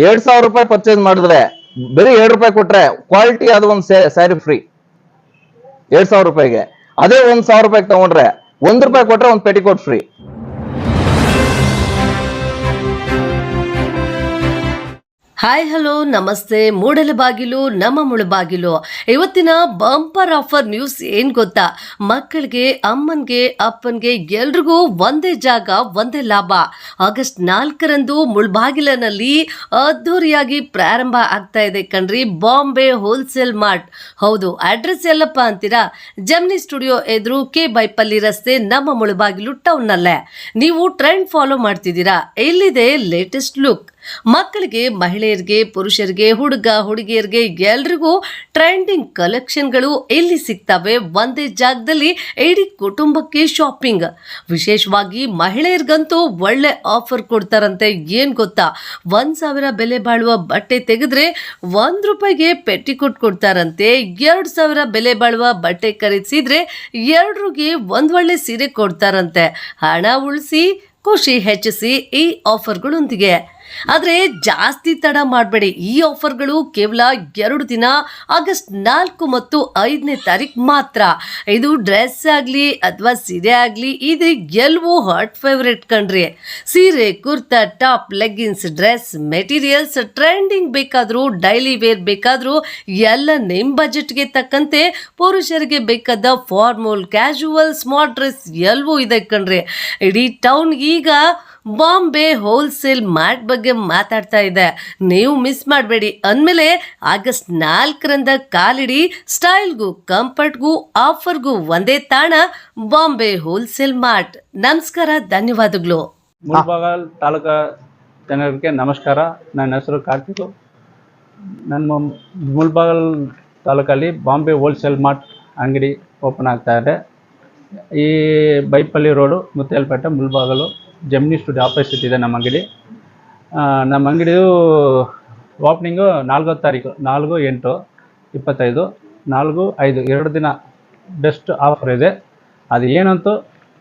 ಎರಡ್ ಸಾವಿರ ರೂಪಾಯಿ ಪರ್ಚೇಸ್ ಮಾಡಿದ್ರೆ, ಬರೀ ಎರಡು ರೂಪಾಯಿ ಕೊಟ್ರೆ ಕ್ವಾಲಿಟಿ ಅದು ಒಂದು ಸ್ಯಾರಿ ಫ್ರೀ ಎರಡ್ ಸಾವಿರ ರೂಪಾಯಿಗೆ. ಅದೇ ಒಂದ್ ಸಾವಿರ ರೂಪಾಯಿಗೆ ತಗೊಂಡ್ರೆ ಒಂದ್ ರೂಪಾಯಿ ಕೊಟ್ರೆ ಒಂದ್ ಪೆಟಿಕೋಟ್ ಫ್ರೀ ಹಾಯ್ ಹಲೋ ನಮಸ್ತೆ. ಮೂಡಲ ಬಾಗಿಲು, ನಮ್ಮ ಮುಳುಬಾಗಿಲು ಇವತ್ತಿನ ಬಂಪರ್ ಆಫರ್ ನ್ಯೂಸ್ ಏನ್ ಗೊತ್ತಾ? ಮಕ್ಕಳಿಗೆ, ಅಮ್ಮನಿಗೆ, ಅಪ್ಪನಿಗೆ ಎಲ್ರಿಗೂ ಒಂದೇ ಜಾಗ, ಒಂದೇ ಲಾಭ. ಆಗಸ್ಟ್ ನಾಲ್ಕರಂದು ಮುಳುಬಾಗಿಲನಲ್ಲಿ ಅದ್ಧೂರಿಯಾಗಿ ಪ್ರಾರಂಭ ಆಗ್ತಾ ಇದೆ ಕಣ್ರಿ. ಬಾಂಬೆ ಹೋಲ್ಸೇಲ್ ಮಾರ್ಟ್ ಹೌದು ಅಡ್ರೆಸ್ ಎಲ್ಲಪ್ಪ ಅಂತೀರಾ? ಜಮ್ನಿ ಸ್ಟುಡಿಯೋ ಎದುರು ಕೆ ಬೈಪಲ್ಲಿ ರಸ್ತೆ ನಮ್ಮ ಮುಳುಬಾಗಿಲು ಟೌನ್ನಲ್ಲೇ ನೀವು ಟ್ರೆಂಡ್ ಫಾಲೋ ಮಾಡ್ತಿದ್ದೀರಾ? ಎಲ್ಲಿದೆ ಲೇಟೆಸ್ಟ್ ಲುಕ್ ಮಕ್ಕಳಿಗೆ, ಮಹಿಳೆಯರಿಗೆ, ಪುರುಷರಿಗೆ, ಹುಡುಗ, ಹುಡುಗಿಯರಿಗೆ ಎಲ್ರಿಗೂ ಟ್ರೆಂಡಿಂಗ್ ಕಲೆಕ್ಷನ್ಗಳು ಎಲ್ಲಿ ಸಿಗ್ತವೆ. ಒಂದೇ ಜಾಗದಲ್ಲಿ ಇಡೀ ಕುಟುಂಬಕ್ಕೆ ಶಾಪಿಂಗ್ ವಿಶೇಷವಾಗಿ ಮಹಿಳೆಯರಿಗಂತೂ ಒಳ್ಳೆ ಆಫರ್ ಕೊಡ್ತಾರಂತೆ. ಏನ್ ಗೊತ್ತಾ? ಒಂದ್ ಸಾವಿರ ಬೆಲೆ ಬಾಳುವ ಬಟ್ಟೆ ತೆಗೆದ್ರೆ ಒಂದ್ ರೂಪಾಯಿಗೆ ಪೆಟ್ಟಿಕೋಟ್ ಕೊಡ್ತಾರಂತೆ. ಎರಡ್ ಸಾವಿರ ಬೆಲೆ ಬಾಳುವ ಬಟ್ಟೆ ಖರೀದಿಸಿದ್ರೆ ಎರಡ್ರಿಗೆ ಒಂದ್ ಒಳ್ಳೆ ಸೀರೆ ಕೊಡ್ತಾರಂತೆ. ಹಣ ಉಳಿಸಿ, ಖುಷಿ ಹೆಚ್ಚಿಸಿ ಈ ಆಫರ್ಗಳೊಂದಿಗೆ ಆದರೆ ಜಾಸ್ತಿ ತಡ ಮಾಡಬೇಡಿ. ಈ ಆಫರ್ಗಳು ಕೇವಲ ಎರಡು ದಿನ, ಆಗಸ್ಟ್ ನಾಲ್ಕು ಮತ್ತು ಐದನೇ ತಾರೀಕು ಮಾತ್ರ. ಇದು ಡ್ರೆಸ್ ಆಗಲಿ ಅಥವಾ ಸೀರೆ ಆಗಲಿ, ಇದು ಎಲ್ಲವೂ ಹಾಟ್ ಫೇವ್ರೇಟ್ ಕಣ್ರಿ. ಸೀರೆ, kurta, top, leggings, dress, materials, trending ಬೇಕಾದರೂ, ಡೈಲಿ ವೇರ್ ಬೇಕಾದರೂ, ಎಲ್ಲ ನಿಮ್ಮ ಬಜೆಟ್ಗೆ ತಕ್ಕಂತೆ ಪುರುಷರಿಗೆ ಬೇಕಾದ ಫಾರ್ಮಲ್, ಕ್ಯಾಶುವಲ್, ಸ್ಮಾರ್ಟ್ ಡ್ರೆಸ್ ಎಲ್ಲವೂ ಇದೆ ಕಣ್ರಿ. ಇಡೀ ಟೌನ್ ಈಗ ಬಾಂಬೆ ಹೋಲ್ಸೇಲ್ ಮಾರ್ಟ್ ಬಗ್ಗೆ ಮಾತಾಡ್ತಾ ಇದೆ. ನೀವು ಮಿಸ್ ಮಾಡಬೇಡಿ. ಅಂದಮೇಲೆ ಆಗಸ್ಟ್ ನಾಲ್ಕರಿಂದ ಕಾಲಿಡಿ ಸ್ಟೈಲ್ಗೂ, ಕಂಫರ್ಟ್ಗೂ, ಆಫರ್ಗೂ ಒಂದೇ ತಾಣ ಬಾಂಬೆ ಹೋಲ್ಸೇಲ್ ಮಾರ್ಟ್. ನಮಸ್ಕಾರ, ಧನ್ಯವಾದಗಳು. ಮುಲ್ಬಾಗಲ್ ತಾಲೂಕಾ ಜನರಿಗೆ ನಮಸ್ಕಾರ. ನನ್ನ ಹೆಸರು ಕಾರ್ತಿಕ್. ನನ್ನ ಮುಲ್ಬಾಗಲ್ ತಾಲೂಕಲ್ಲಿ ಬಾಂಬೆ ಹೋಲ್ಸೇಲ್ ಮಾರ್ಟ್ ಅಂಗಡಿ ಓಪನ್ ಆಗ್ತಾ ಇದೆ. ಈ Byepalli road Muthyalapete Mulbagal. Gemini studio opposite ಇದೆ ನಮ್ಮ ಅಂಗಡಿ. ನಮ್ಮ ಅಂಗಡಿಯು ಓಪನಿಂಗು ನಾಲ್ಕು ತಾರೀಕು ನಾಲ್ಕು ಎಂಟು ಇಪ್ಪತ್ತೈದು ನಾಲ್ಕು ಐದು ಎರಡು ದಿನ ಬೆಸ್ಟ್ ಆಫರ್ ಇದೆ. ಅದು ಏನಂತೂ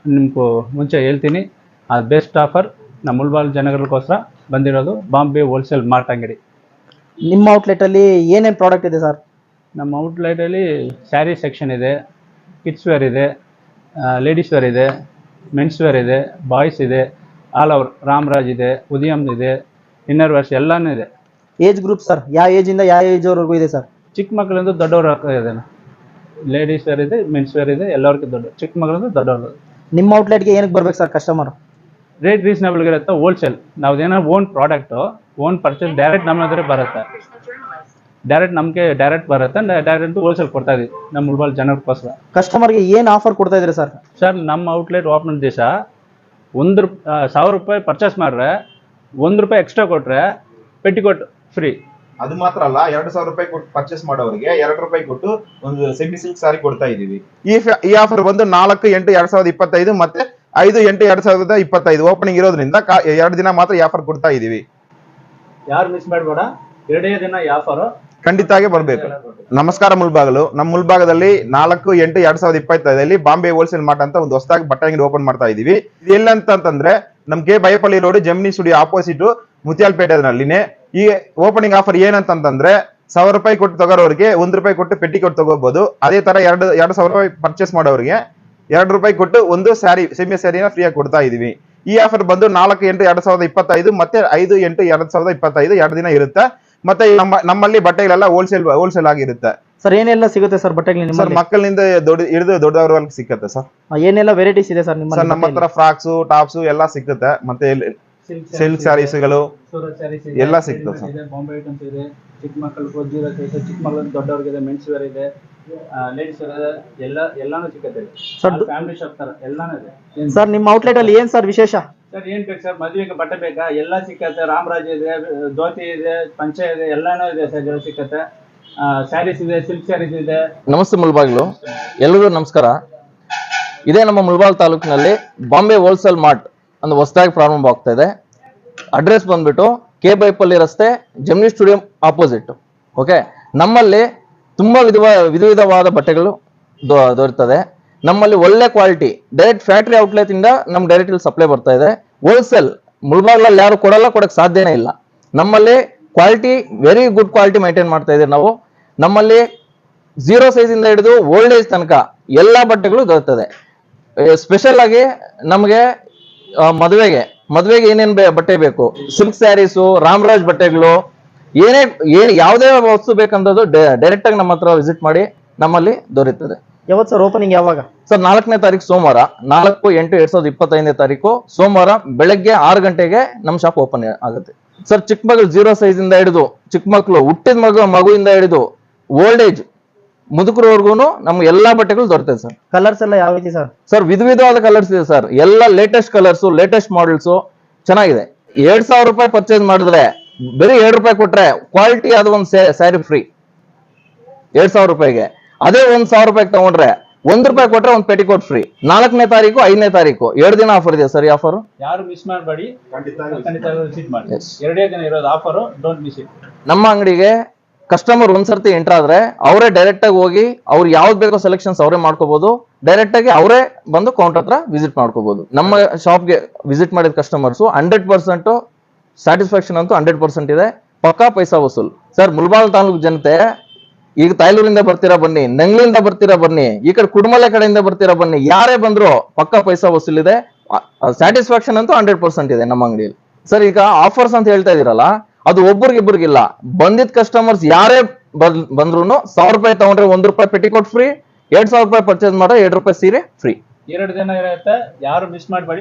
ನಿಮಗೂ ಮುಂಚೆ ಹೇಳ್ತೀನಿ. ಆ ಬೆಸ್ಟ್ ಆಫರ್ ನಮ್ಮ ಮುಲ್ಬಾಲ್ ಜನಗಳಿಗೋಸ್ಕರ ಬಂದಿರೋದು ಬಾಂಬೆ ಹೋಲ್ಸೇಲ್ ಮಾರ್ಟ್ ಅಂಗಡಿ. ನಿಮ್ಮ ಔಟ್ಲೆಟಲ್ಲಿ ಏನೇನ್ ಪ್ರಾಡಕ್ಟ್ ಇದೆ ಸರ್ ನಮ್ಮ ಔಟ್ಲೆಟಲ್ಲಿ ಸ್ಯಾರಿ ಸೆಕ್ಷನ್ ಇದೆ ಕಿಡ್ಸ್ ವೇರ್ ಇದೆ ಲೇಡೀಸ್ ವೇರ್ ಇದೆ ಮೆನ್ಸ್ ವೇರ್ ಇದೆ ಬಾಯ್ಸ್ ಇದೆ ಆಲ್ ಓವರ್ ರಾಮರಾಜ್ ಇದೆ ಉದಯಂ ಇದೆ ಇನ್ನರ್ ವರ್ಷ ಎಲ್ಲಾನು ಇದೆ. ಏಜ್ ಗ್ರೂಪ್ ಸರ್ ಯಾವ ಏಜ್ ಇಂದ ಯಾವ ಏಜ್ ವರೆಗೂ ಇದೆ ಸರ್ ಚಿಕ್ಕ ಮಕ್ಕಳಿಂದ ದೊಡ್ಡವ್ರ ಇದೆ ಲೇಡೀಸ್ ವೇರ್ ಇದೆ ಮೆನ್ಸ್ ವೇರ್ ಇದೆ ಎಲ್ಲರಿಗೂ ದೊಡ್ಡ ಚಿಕ್ಕ ಮಕ್ಕಳಿಂದ ದೊಡ್ಡವ್ರ. ನಿಮ್ಮ ಔಟ್ಲೆಟ್ಗೆ ಏನಕ್ಕೆ ಬರ್ಬೇಕು ಸರ್ ಕಸ್ಟಮರ್ ರೇಟ್ ರೀಸನಬಲ್ ಇರುತ್ತೆ ಹೋಲ್ಸೇಲ್ ಏನೋ own product own purchase direct ನಮ್ಮ ಹತ್ರ ಬರುತ್ತೆ. ಡೈರೆಕ್ಟ್ ನಮಗೆ ಡೈರೆಕ್ಟ್ ಬರುತ್ತೆ ಡೈರೆಕ್ಟ್ ಹೋಲ್ಸೇಲ್ ಕೊಡ್ತಾ ಇದೀವಿ ನಮ್ಮ ಮುಳ್ಬಾಲ್ ಜನಕ್ಕೋಸ್ಕರ. ಕಸ್ಟಮರ್ಗೆ ಏನು ಆಫರ್ ಕೊಡ್ತಾ ಇದ್ರಿ ಸರ್ ಸರ್ ನಮ್ಮ ಔಟ್ಲೆಟ್ ಓಪನ್ ದಿವಸ ಒಂದು ರೂಪ್ ಸಾವಿರ ರೂಪಾಯಿ ಪರ್ಚೇಸ್ ಮಾಡ್ರೆ ಒಂದು ರೂಪಾಯಿ ಎಕ್ಸ್ಟ್ರಾ ಕೊಟ್ಟರೆ ಪೆಟ್ಟಿಕೋಟ್ ಫ್ರೀ ಅದು ಮಾತ್ರ ಅಲ್ಲ ಎರಡು ಸಾವಿರ ರೂಪಾಯಿ ಕೊಟ್ಟು ಪರ್ಚೇಸ್ ಮಾಡೋರಿಗೆ ಎರಡು ರೂಪಾಯಿ ಕೊಟ್ಟು ಒಂದು ಸೆಮಿ ಸಿಲ್ಕ್ ಸಾರಿ ಕೊಡ್ತಾ ಇದೀವಿ ಈ ಫ- ಈ ಆಫರ್ ಬಂದು ನಾಲ್ಕು ಎಂಟು ಎರಡ್ ಸಾವಿರದ ಇಪ್ಪತ್ತೈದು ಮತ್ತೆ ಐದು ಎಂಟು ಎರಡ್ ಸಾವಿರದ ಇಪ್ಪತ್ತೈದು ಓಪನಿಂಗ್ ಇರೋದ್ರಿಂದ ಕಾ- ಎರಡು ದಿನ ಮಾತ್ರ ಈ ಆಫರ್ ಕೊಡ್ತಾ ಇದೀವಿ ಯಾರು ಮಿಸ್ ಮಾಡಬೇಡ ಎರಡೇ ದಿನ ಈ ಆಫರು ಖಂಡಿತಾಗೆ ಬರಬೇಕು. ನಮಸ್ಕಾರ ಮುಲ್ಬಾಗಲು. ನಮ್ಮ ಮುಲ್ಭಾಗದಲ್ಲಿ ನಾಲ್ಕು, ಎಂಟು, ಎರಡ್ ಸಾವಿರದ ಇಪ್ಪತ್ತೈದಲ್ಲಿ ಬಾಂಬೆ ಹೋಲ್ಸೇಲ್ ಮಾರ್ಟ್ ಅಂತ ಒಂದು ಹೊಸದಾಗಿ ಬಟ್ಟೆ ಅಂಗಡಿ ಓಪನ್ ಮಾಡ್ತಾ ಇದೀವಿ. ಇದು ಎಲ್ಲಂತಂದ್ರೆ ನಮ್ K Byepalli road Gemini studio opposite ಮುತ್ಯಾಲ್ಪೇಟೆನಲ್ಲಿನೇ ಈ ಓಪನಿಂಗ್ ಆಫರ್ ಏನಂತಂದ್ರೆ ಸಾವಿರ ರೂಪಾಯಿ ಕೊಟ್ಟು ತಗೋರೋರಿಗೆ ಒಂದ್ ರೂಪಾಯಿ ಕೊಟ್ಟು ಪೆಟ್ಟಿ ಕೊಟ್ಟು ತಗೋಬಹುದು ಅದೇ ತರ ಎರಡು ಎರಡು ಸಾವಿರ ರೂಪಾಯಿ ಪರ್ಚೇಸ್ ಮಾಡೋರಿಗೆ ಎರಡು ರೂಪಾಯಿ ಕೊಟ್ಟು ಒಂದು ಸ್ಯಾರಿ ಸೆಮಿ ಸ್ಯಾರಿನ ಫ್ರೀಯಾಗಿ ಕೊಡ್ತಾ ಇದೀವಿ. ಈ ಆಫರ್ ಬಂದು ನಾಲ್ಕು, ಎಂಟು, ಎರಡ್ ಸಾವಿರದ ಇಪ್ಪತ್ತೈದು, ಮತ್ತೆ ಐದು, ಎಂಟು, ಎರಡ್ ಸಾವಿರದ ಇಪ್ಪತ್ತೈದು ಎರಡು ದಿನ ಇರುತ್ತೆ. ಮತ್ತೆ ನಮ್ಮ ನಮ್ಮಲ್ಲಿ ಬಟ್ಟೆಗಳೆಲ್ಲ ಹೋಲ್ಸೇಲ್ ಹೋಲ್ಸೇಲ್ ಆಗಿರುತ್ತೆ. ಸರ್ ಏನೆಲ್ಲ ಸಿಗುತ್ತೆ ಸರ್ ಬಟ್ಟೆಗಳು ಸರ್ ನಿಮ್ಮಲ್ಲಿ? ಮಕ್ಕಳಿಂದ ದೊಡ್ಡ ಹಿಡಿದು ದೊಡ್ಡವರವರೆಗೆ ಸಿಕ್ಕತ್ತೆ ಸರ್. ಏನೆಲ್ಲ ವೆರೈಟೀಸ್ ಇದೆ ಸರ್ ನಿಮ್ಮ ಸರ್ ನಮ್ಮ ಹತ್ರ ಫ್ರಾಕ್ಸು ಟಾಪ್ಸ್ ಎಲ್ಲ ಸಿಕ್ಕುತ್ತೆ. ಮತ್ತೆ ಸಿಲ್ಕ್ ಸ್ಯಾರೀಸ್ಗಳು ಎಲ್ಲ ಸಿಗ್ತದೆ ಸರ್. ಇದೆ ಬಾಂಬೆ ಐಟಮ್ಸ್ ಇದೆ. ಚಿಕ್ಕ ಮಕ್ಕಳು ಇದೆ ಚಿಕ್ಕ ಮಕ್ಕಳು ದೊಡ್ಡವ್ರಿಗೆ ಇದೆ ಮೆನ್ಸ್ ವೇರ್ ಇದೆ. ಲೇಡೀಸ್ ವೇರ್ ಇದೆ ಎಲ್ಲ ಎಲ್ಲಾನು ಸಿಕ್ಕತ್ತೆ. ಸರ್, ಫ್ಯಾಮಿಲಿ ಶಾಪ್ ತರ ಎಲ್ಲಾನು ಇದೆ. ಸರ್ ನಿಮ್ಮ ಔಟ್ಲೆಟ್ ಅಲ್ಲಿ ಏನ್ ಸರ್ ವಿಶೇಷ? ಸರ್, ಏನ್ ಬೇಕು ಸರ್? ಮದುವೆಗೆ ಬಟ್ಟೆ ಬೇಕಾ? ಎಲ್ಲ ಸಿಕ್ಕತ್ತೆ. ರಾಮರಾಜ್ ಇದೆ ಧೋತಿ ಇದೆ, ಪಂಚೆ ಇದೆ, ಎಲ್ಲಾನು ಇದೆ ಸರ್, ಎಲ್ಲ ಸಿಕ್ಕತ್ತೆ. ಸ್ಯಾರೀಸ್ ಇದೆ ಸಿಲ್ಕ್ ಸ್ಯಾರೀಸ್ ಇದೆ. ನಮಸ್ತೆ ಮುಳ್ಬಾಗ್ಲು ಎಲ್ರಿಗೂ ನಮಸ್ಕಾರ. ಇದೇ ನಮ್ಮ ಮುಳ್ಬಾಗ್ ತಾಲೂಕಿನಲ್ಲಿ ಬಾಂಬೆ ಹೋಲ್ಸೇಲ್ ಮಾರ್ಟ್ ಒಂದು ಹೊಸದಾಗಿ ಪ್ರಾರಂಭ ಆಗ್ತಾ ಇದೆ. ಅಡ್ರೆಸ್ ಬಂದ್ಬಿಟ್ಟು ಕೆ ಬೈಪಲ್ಲಿ ರಸ್ತೆ, ಜಮ್ನಿ ಸ್ಟುಡಿಯಂ ಆಪೋಸಿಟ್ ಓಕೆ ನಮ್ಮಲ್ಲಿ ತುಂಬಾ ವಿಧವ ವಿಧ ವಿಧವಾದ ಬಟ್ಟೆಗಳು ದೊ- ದೊರೆಯುತ್ತದೆ ನಮ್ಮಲ್ಲಿ ಒಳ್ಳೆ ಕ್ವಾಲಿಟಿ ಡೈರೆಕ್ಟ್ ಫ್ಯಾಕ್ಟ್ರಿ ಔಟ್ಲೆಟ್ ಇಂದ ನಮ್ ಡೈರೆಕ್ಟ್ ಇಲ್ಲಿ ಸಪ್ಲೈ ಬರ್ತಾ ಇದೆ. ಹೋಲ್ಸೇಲ್ ಮುಳ್ಬಾಗ್ಲಲ್ಲಿ ಯಾರು ಕೊಡಲ್ಲ, ಕೊಡಕ್ ಸಾಧ್ಯನೇ ಇಲ್ಲ. ನಮ್ಮಲ್ಲಿ quality very good quality maintain ಮಾಡ್ತಾ ಇದೀವಿ ನಾವು. ನಮ್ಮಲ್ಲಿ ಝೀರೋ ಸೈಜ್ ಇಂದ ಹಿಡಿದು ಓಲ್ಡ್ ಏಜ್ ತನಕ ಎಲ್ಲ ಬಟ್ಟೆಗಳು ದೊರೆಯುತ್ತದೆ. ಸ್ಪೆಷಲ್ ಆಗಿ ನಮಗೆ ಮದುವೆಗೆ ಮದುವೆಗೆ ಏನೇನು ಬಟ್ಟೆ ಬೇಕು? ಸಿಲ್ಕ್ ಸ್ಯಾರೀಸು ರಾಮರಾಜ್ ಬಟ್ಟೆಗಳು, ಏನೇ ಏನು ಯಾವುದೇ ವಸ್ತು ಬೇಕಂತದ್ದು ಡೈರೆಕ್ಟ್ ಆಗಿ ನಮ್ಮ ಹತ್ರ ವಿಸಿಟ್ ಮಾಡಿ ನಮ್ಮಲ್ಲಿ ದೊರೆಯುತ್ತದೆ. ಯಾವತ್ತು ಸರ್ ಓಪನಿಂಗ್ ಯಾವಾಗ? ಸರ್ ನಾಲ್ಕನೇ ತಾರೀಕು ಸೋಮವಾರ. ನಾಲ್ಕು ಎಂಟು ಎರಡ್ ಸಾವಿರದ ಇಪ್ಪತ್ತೈದನೇ ತಾರೀಕು ಸೋಮವಾರ ಬೆಳಗ್ಗೆ ಆರು ಗಂಟೆಗೆ ನಮ್ಮ ಶಾಪ್ ಓಪನ್ ಆಗುತ್ತೆ. ಸರ್ ಚಿಕ್ಕ ಮಗಳು ಜೀರೋ ಸೈಜ್ ಇಂದ ಹಿಡಿದು ಚಿಕ್ಕ ಮಕ್ಕಳು ಹುಟ್ಟಿದ ಮಗು ಮಗುವಿಂದ ಹಿಡಿದು ಓಲ್ಡ್ ಏಜ್ ಮುದುಕರವರೆಗೂ ನಮ್ಗೆ ಎಲ್ಲಾ ಬಟ್ಟೆಗಳು ದೊರೆತದೆ ಸರ್. ಕಲರ್ಸ್ ಎಲ್ಲ ಯಾವ ರೀತಿ ಸರ್? ಸರ್ ವಿಧ ವಿಧವಾದ ಕಲರ್ಸ್ ಇದೆ ಸರ್. ಎಲ್ಲ ಲೇಟೆಸ್ಟ್ ಕಲರ್ಸ್ ಲೇಟೆಸ್ಟ್ ಮಾಡೆಲ್ಸ್ ಚೆನ್ನಾಗಿದೆ. ಎರಡ್ ಸಾವಿರ ರೂಪಾಯಿ ಪರ್ಚೇಸ್ ಮಾಡಿದ್ರೆ ಬರೀ ಎರಡು ರೂಪಾಯಿ ಕೊಟ್ರೆ ಕ್ವಾಲಿಟಿ ಅದು ಒಂದು ಸ್ಯಾರಿ ಫ್ರೀ ಎರಡ್ ಸಾವಿರ ರೂಪಾಯಿಗೆ. ಅದೇ ಒಂದ್ ಸಾವಿರ ರೂಪಾಯಿ ತಗೊಂಡ್ರೆ ಒಂದ್ ರೂಪಾಯಿ ಕೊಟ್ರೆ ಒಂದು ಪೆಟಿಕೋಟ್ ಫ್ರೀ ನಾಲ್ಕನೇ ತಾರೀಕು ಐದನೇ ತಾರೀಕು. ಎರಡು ದಿನ ಆಫರ್ ಇದೆ ಸರ್ ಈ ಆಫರ್ ಯಾರು ಮಿಸ್ ಮಾಡಬೇಡಿ. ಖಂಡಿತ ವಿಸಿಟ್ ಮಾಡಿ Yes. ಎರಡೇ ದಿನ ಇರೋದು ಆಫರ್ ಡೋಂಟ್ ಮಿಸ್ ಇಟ್ ನಮ್ಮ ಅಂಗಡಿಗೆ ಕಸ್ಟಮರ್ ಒಂದ್ಸರ್ತಿ ಎಂಟರ್ ಆದ್ರೆ ಅವರೇ ಡೈರೆಕ್ಟ್ ಆಗಿ ಹೋಗಿ ಅವ್ರು ಯಾವ್ದು ಬೇಕೋ ಸೆಲೆಕ್ಷನ್ಸ್ ಅವರೇ ಮಾಡ್ಕೋಬಹುದು ಡೈರೆಕ್ಟ್ ಆಗಿ ಅವರೇ ಬಂದು ಕೌಂಟರ್ ಹತ್ರ ವಿಸಿಟ್ ಮಾಡ್ಕೋಬಹುದು ನಮ್ಮ ಶಾಪ್ಗೆ ವಿಸಿಟ್ ಮಾಡಿದ ಕಸ್ಟಮರ್ಸ್ ಹಂಡ್ರೆಡ್ ಪರ್ಸೆಂಟ್ ಸ್ಯಾಟಿಸ್ಫ್ಯಾಕ್ಷನ್ ಅಂತೂ ಹಂಡ್ರೆಡ್ ಪರ್ಸೆಂಟ್ ಇದೆ. ಪಕ್ಕಾ ಪೈಸಾ ವಸೂಲ್. ಸರ್ ಮುಲ್ಬಾಲ್ ತಾಲೂಕು ಜನತೆ ಈಗ ತಾಯ್ಲೂರಿಂದ ಬರ್ತೀರಾ ಬನ್ನಿ, ನಂಗ್ಲಿಂದ ಬರ್ತೀರಾ ಬನ್ನಿ, ಈ ಕಡೆ ಕುಡ್ಮಲೆ ಕಡೆಯಿಂದ ಬರ್ತೀರಾ ಬನ್ನಿ, ಯಾರೇ ಬಂದ್ರು ಪಕ್ಕಾ ಪೈಸಾ ವಸೂಲಿದೆ ಸ್ಯಾಟಿಸ್ಫ್ಯಾಕ್ಷನ್ ಅಂತೂ ಹಂಡ್ರೆಡ್ ಪರ್ಸೆಂಟ್ ಇದೆ ನಮ್ಮ ಅಂಗಡಿಯಲ್ಲಿ ಸರ್, ಈಗ ಆಫರ್ಸ್ ಅಂತ ಹೇಳ್ತಾ ಇದೀರಲ್ಲ, ಅದು ಒಬ್ರಿಗಿಬ್ರಿಗಿಲ್ಲ, ಬಂದಿದ್ ಕಸ್ಟಮರ್ಸ್ ಯಾರೇ ಬಂದ್ರು ಸಾವಿರ ರೂಪಾಯಿ ತಗೊಂಡ್ರೆ ಒಂದ್ ರೂಪಾಯಿ ಪೆಟಿಕೋಟ್ ಫ್ರೀ ಎರಡ್ ಸಾವಿರ ರೂಪಾಯಿ ಪರ್ಚೇಸ್ ಮಾಡ್ರೆ ಎರಡ್ ರೂಪಾಯಿ ಸೀರೆ ಫ್ರೀ ಎರಡು ದಿನ ಇರುತ್ತೆ, ಯಾರು ಮಿಸ್ ಮಾಡಬೇಡಿ.